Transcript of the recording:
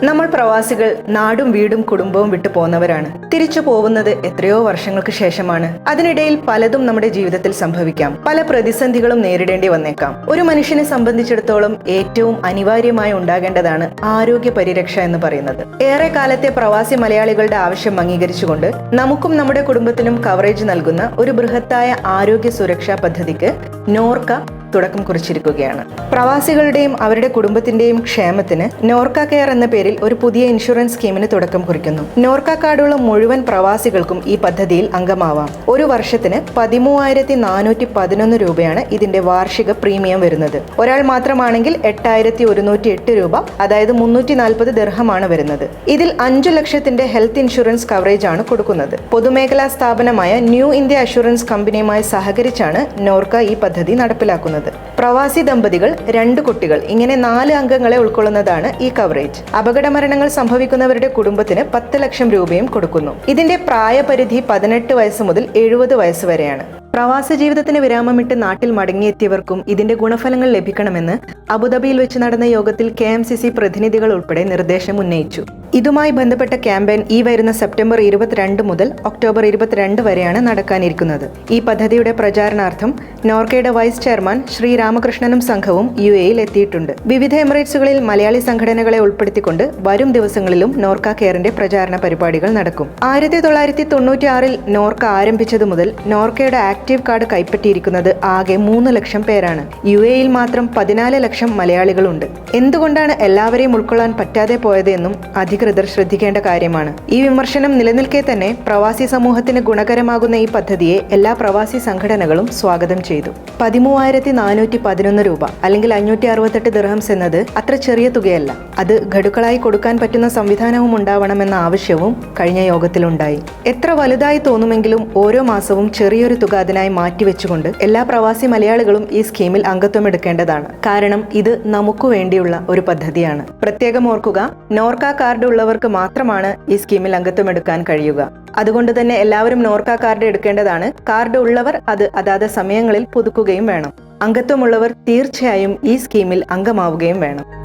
നമ്മൾ പ്രവാസികൾ നാടും വീടും കുടുംബവും വിട്ടു പോന്നവരാണ്. തിരിച്ചു പോകുന്നത് എത്രയോ വർഷങ്ങൾക്ക് ശേഷമാണ്. അതിനിടയിൽ പലതും നമ്മുടെ ജീവിതത്തിൽ സംഭവിക്കാം. പല പ്രതിസന്ധികളും നേരിടേണ്ടി വന്നേക്കാം. ഒരു മനുഷ്യനെ സംബന്ധിച്ചിടത്തോളം ഏറ്റവും അനിവാര്യമായി ഉണ്ടാകേണ്ടതാണ് ആരോഗ്യ പരിരക്ഷ എന്ന് പറയുന്നത്. ഏറെ കാലത്തെ പ്രവാസി മലയാളികളുടെ ആവശ്യം അംഗീകരിച്ചുകൊണ്ട് നമുക്കും നമ്മുടെ കുടുംബത്തിനും കവറേജ് നൽകുന്ന ഒരു ബൃഹത്തായ ആരോഗ്യ സുരക്ഷാ പദ്ധതിക്ക് നോർക്ക തുടക്കം കുറിച്ചിരിക്കുകയാണ്. പ്രവാസികളുടെയും അവരുടെ കുടുംബത്തിന്റെയും ക്ഷേമത്തിന് നോർക്ക കെയർ എന്ന പേരിൽ ഒരു പുതിയ ഇൻഷുറൻസ് സ്കീമിന് തുടക്കം കുറിക്കുന്നു. നോർക്ക കാർഡുള്ള മുഴുവൻ പ്രവാസികൾക്കും ഈ പദ്ധതിയിൽ അംഗമാവാം. ഒരു വർഷത്തിന് പതിമൂവായിരത്തി നാനൂറ്റി പതിനൊന്ന് രൂപയാണ് ഇതിന്റെ വാർഷിക പ്രീമിയം വരുന്നത്. ഒരാൾ മാത്രമാണെങ്കിൽ എട്ടായിരത്തി ഒരുന്നൂറ്റി എട്ട് രൂപ അതായത് മുന്നൂറ്റി നാൽപ്പത് ദർഹമാണ് വരുന്നത്. ഇതിൽ അഞ്ചു ലക്ഷത്തിന്റെ ഹെൽത്ത് ഇൻഷുറൻസ് കവറേജ് ആണ് കൊടുക്കുന്നത്. പൊതുമേഖലാ സ്ഥാപനമായ ന്യൂ ഇന്ത്യ അഷുറൻസ് കമ്പനിയുമായി സഹകരിച്ചാണ് നോർക്ക ഈ പദ്ധതി നടപ്പിലാക്കുന്നത്. പ്രവാസി ദമ്പതികൾ രണ്ട് കുട്ടികൾ ഇങ്ങനെ നാല് അംഗങ്ങളെ ഉൾക്കൊള്ളുന്നതാണ് ഈ കവറേജ് അപകട മരണങ്ങൾ സംഭവിക്കുന്നവരുടെ കുടുംബത്തിന് പത്ത് ലക്ഷം രൂപയും കൊടുക്കുന്നു. ഇതിന്റെ പ്രായപരിധി പതിനെട്ട് വയസ്സ് മുതൽ എഴുപത് വയസ്സ് വരെയാണ്. പ്രവാസ ജീവിതത്തിന് വിരാമമിട്ട് നാട്ടിൽ മടങ്ങിയെത്തിയവർക്കും ഇതിന്റെ ഗുണഫലങ്ങൾ ലഭിക്കണമെന്ന് അബുദാബിയിൽ വെച്ച് നടന്ന യോഗത്തിൽ കെ പ്രതിനിധികൾ ഉൾപ്പെടെ നിർദ്ദേശം ഉന്നയിച്ചു. ഇതുമായി ബന്ധപ്പെട്ട ക്യാമ്പയിൻ ഈ വരുന്ന സെപ്റ്റംബർ ഇരുപത്തിരണ്ട് മുതൽ ഒക്ടോബർ ഇരുപത്തിരണ്ട് വരെയാണ് നടക്കാനിരിക്കുന്നത്. ഈ പദ്ധതിയുടെ പ്രചാരണാർത്ഥം നോർക്കയുടെ വൈസ് ചെയർമാൻ ശ്രീ രാമകൃഷ്ണനും സംഘവും യു എയിൽ എത്തിയിട്ടുണ്ട്. വിവിധ എമിറേറ്റ്സുകളിൽ മലയാളി സംഘടനകളെ ഉൾപ്പെടുത്തിക്കൊണ്ട് വരും ദിവസങ്ങളിലും നോർക്ക കെയറിന്റെ പ്രചാരണ പരിപാടികൾ നടക്കും. ആയിരത്തി തൊള്ളായിരത്തി തൊണ്ണൂറ്റിയാറിൽ നോർക്ക ആരംഭിച്ചതു മുതൽ നോർക്കയുടെ ആക്റ്റീവ് കാർഡ് കൈപ്പറ്റിയിരിക്കുന്നത് ആകെ മൂന്ന് ലക്ഷം പേരാണ്. യു എയിൽ മാത്രം പതിനാല് ലക്ഷം മലയാളികളുണ്ട്. എന്തുകൊണ്ടാണ് എല്ലാവരെയും ഉൾക്കൊള്ളാൻ പറ്റാതെ പോയത് എന്നും അധികൃതർ ശ്രദ്ധിക്കേണ്ട കാര്യമാണ്. ഈ വിമർശനം നിലനിൽക്കെ തന്നെ പ്രവാസി സമൂഹത്തിന് ഗുണകരമാകുന്ന ഈ പദ്ധതിയെ എല്ലാ പ്രവാസി സംഘടനകളും സ്വാഗതം ചെയ്തു. പതിമൂവായിരത്തി നാനൂറ്റി പതിനൊന്ന് രൂപ അല്ലെങ്കിൽ അഞ്ഞൂറ്റി അറുപത്തെട്ട് ദിർഹംസ് എന്നത് അത്ര ചെറിയ തുകയല്ല. അത് ഘടുക്കളായി കൊടുക്കാൻ പറ്റുന്ന സംവിധാനവും ഉണ്ടാവണമെന്ന ആവശ്യവും കഴിഞ്ഞ യോഗത്തിലുണ്ടായി. എത്ര വലുതായി തോന്നുമെങ്കിലും ഓരോ മാസവും ചെറിയൊരു തുക അതിനായി മാറ്റിവെച്ചുകൊണ്ട് എല്ലാ പ്രവാസി മലയാളികളും ഈ സ്കീമിൽ അംഗത്വം എടുക്കേണ്ടതാണ്. കാരണം ഇത് നമുക്ക് വേണ്ടിയുള്ള ഒരു പദ്ധതിയാണ്. പ്രത്യേകം ഓർക്കുക നോർക്ക കാർഡ് ഉള്ളവർക്ക് മാത്രമാണ് ഈ സ്കീമിൽ അംഗത്വം എടുക്കാൻ കഴിയുക. അതുകൊണ്ട് തന്നെ എല്ലാവരും നോർക്ക കാർഡ് എടുക്കേണ്ടതാണ്. കാർഡ് ഉള്ളവർ അത് അതാത് സമയങ്ങളിൽ പുതുക്കുകയും വേണം. അംഗത്വമുള്ളവർ തീർച്ചയായും ഈ സ്കീമിൽ അംഗമാവുകയും വേണം.